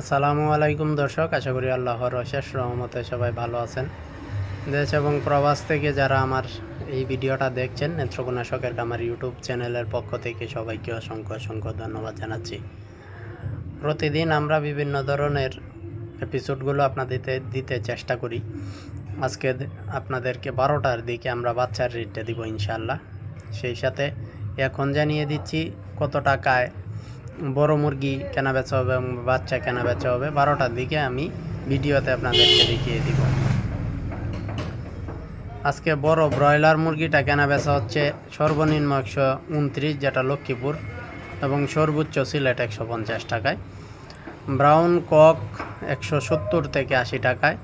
আসসালামু আলাইকুম দর্শক, আশা করি আল্লাহর অশেষ রহমতে সবাই ভালো আছেন। দেশ এবং প্রবাস থেকে যারা আমার এই ভিডিওটা দেখছেন নেত্রকোনা শখের আমার ইউটিউব চ্যানেলের পক্ষ থেকে সবাইকে অসংখ্য অসংখ্য ধন্যবাদ জানাচ্ছি। প্রতিদিন আমরা বিভিন্ন ধরনের এপিসোডগুলো আপনাদের দিতে চেষ্টা করি। আজকে আপনাদেরকে বারোটার দিকে আমরা বাচ্চার রেটটা দিব ইনশাল্লাহ সেই সাথে এখন জানিয়ে দিচ্ছি কত টাকায় বড় মুরগি কেনা বেচা হবে এবং বাচ্চা কেনা বেচা হবে, বারোটার দিকে আমি ভিডিওতে আপনাদেরকে দেখিয়ে দিব। আজকে বড় ব্রয়লার মুরগিটা কেনা বেচা হচ্ছে সর্বনিম্ন একশো উনত্রিশ, যেটা লক্ষ্মীপুর, এবং সর্বোচ্চ সিলেট একশো পঞ্চাশ টাকায়। ব্রাউন কক একশো সত্তর থেকে আশি টাকায়।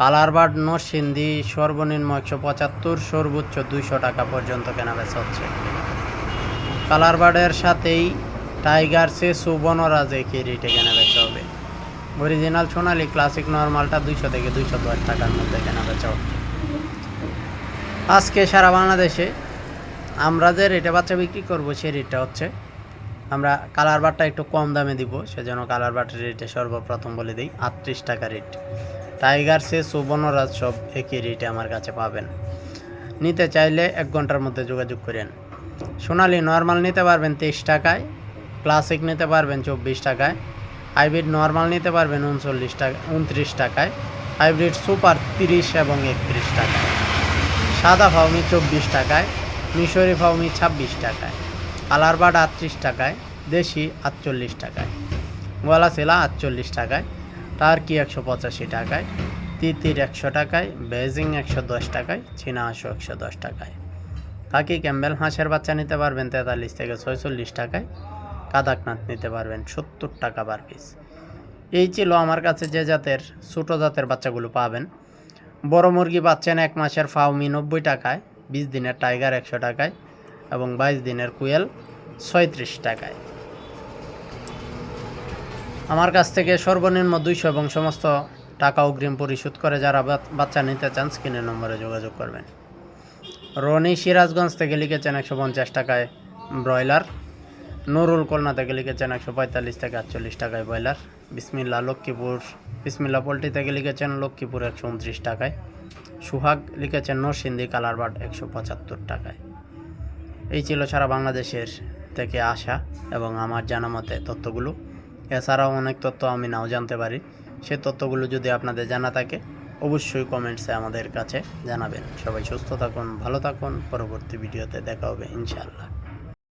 কালার বার্ড নরসিন্দি সর্বনিম্ন একশো পঁচাত্তর, সর্বোচ্চ দুইশো টাকা পর্যন্ত কেনা বেচা হচ্ছে। কালার বার্ডের সাথেই টাইগার সে সুবনরাজ একই রেটে কেনা বেচা হবে? অরিজিনাল সোনালি ক্লাসিক নর্মালটা দুইশো থেকে দুইশো দশ টাকার মধ্যে কেনা বেচা হচ্ছে আজকে সারা বাংলাদেশে আমরা যে রেটে বাচ্চা বিক্রি করব সেই রেটটা হচ্ছে, আমরা কালার বারটা একটু কম দামে দিব, সেজন্য কালার বারটার রেটে সর্বপ্রথম বলে দিই, আটত্রিশ টাকা রেট টাইগার সে সুবর্ণরাজ সব একই রেটে আমার কাছে পাবেন। নিতে চাইলে এক ঘণ্টার মধ্যে যোগাযোগ করেন। সোনালি নর্মাল নিতে পারবেন তেইশ টাকায় ক্লাসিক নিতে পারবেন চব্বিশ টাকায়, হাইব্রিড নর্মাল নিতে পারবেন উনচল্লিশ টাকা, উনত্রিশ টাকায়, হাইব্রিড সুপার তিরিশ এবং একত্রিশ টাকায়। সাদা ফাউমি চব্বিশ টাকায়, মিশরি ফাউমি ছাব্বিশ টাকায় কালারবাড আটত্রিশ টাকায়, দেশি আটচল্লিশ টাকায় গোয়ালা সেলা আটচল্লিশ টাকায়, টার্কি একশো পঁচাশি টাকায়, তিতির একশো টাকায়, বেজিং একশো দশ টাকায়, চীনা হাঁসও একশো দশ টাকায়। কাকি ক্যাম্বেল হাঁসের বাচ্চা নিতে পারবেন তেতাল্লিশ থেকে ছয়চল্লিশ টাকায় কাদাকনাথ নিতে পারবেন, সত্তর টাকা পার পিস এই ছিল আমার কাছে যে জাতের, ছোটো জাতের বাচ্চাগুলো পাবেন। বড় মুরগি পাচ্ছেন এক মাসের ফাউমি নব্বই টাকায়, বিশ দিনের টাইগার একশো টাকায় এবং বাইশ দিনের কুয়েল ছয়ত্রিশ টাকায়। আমার কাছ থেকে সর্বনিম্ন দুইশো এবং সমস্ত টাকা অগ্রিম পরিশোধ করে যারা বাচ- বাচ্চা নিতে চান স্ক্রিনের নম্বরে যোগাযোগ করবেন। রনি সিরাজগঞ্জ থেকে লিখেছেন একশো পঞ্চাশ টাকায় ব্রয়লার। নুরুল কলনা থেকে লিখেছেন একশো পঁয়তাল্লিশ থেকে আটচল্লিশ টাকায় ব্রয়লার। বিসমিল্লা লক্ষ্মীপুর বিসমিল্লা পোলট্রি থেকে লিখেছেন লক্ষ্মীপুর একশো উনত্রিশ টাকায়। সুহাগ লিখেছেন নরসিংদী কালারবাট একশো পঁচাত্তর টাকায়। এই ছিল সারা বাংলাদেশের থেকে আসা এবং আমার জানা মতে তথ্যগুলো। এছাড়াও অনেক তথ্য আমি নাও জানতে পারি। সে তথ্যগুলো যদি আপনাদের জানা থাকে, অবশ্যই কমেন্টসে আমাদের কাছে জানাবেন। সবাই সুস্থ থাকুন, ভালো থাকুন। পরবর্তী ভিডিওতে দেখা হবে ইনশাআল্লাহ।